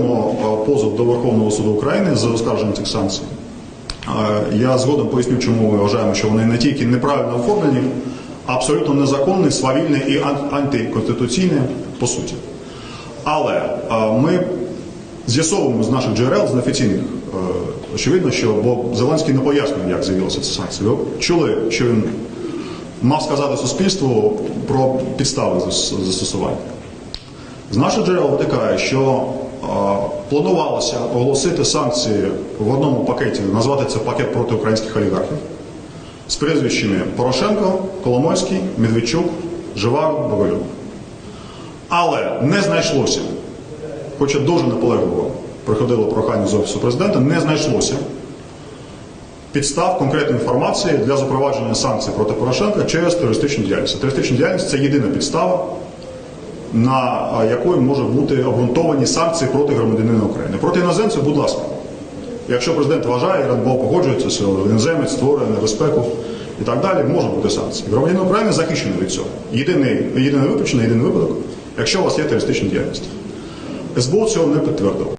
Е, Позов до Верховного суду України за оскарження цих санкцій. Е, Я згодом поясню, чому ми вважаємо, що вони не тільки неправильно оформлені, а абсолютно незаконні, свавільні і ан- антиконституційні по суті. Але е, ми з'ясовуємо з наших джерел, з неофіційних, очевидно, що бо Зеленський не пояснює, як з'явилися ці санкції. Ви чули, що він мав сказати суспільству про підстави застосування. З наших джерел витикає, що планувалося оголосити санкції в одному пакеті, назвати це пакет проти українських олігархів з прізвищами Порошенко, Коломойський, Медведчук, Живаго, Боголюб. Але не знайшлося, хоча дуже наполегливо приходило прохання з Офісу президента, не знайшлося підстав конкретної інформації для запровадження санкцій проти Порошенка через терористичну діяльність. Терористична діяльність це єдина підстава, на якої можуть бути обґрунтовані санкції проти громадянина України. Проти іноземців, будь ласка. Якщо президент вважає, і погоджується, що іноземець створює небезпеку і так далі, можуть бути санкції. Громадянин України захищений від цього. Єдиний, єдине виключення, єдиний випадок, якщо у вас є терористична діяльність. СБУ цього не підтвердило.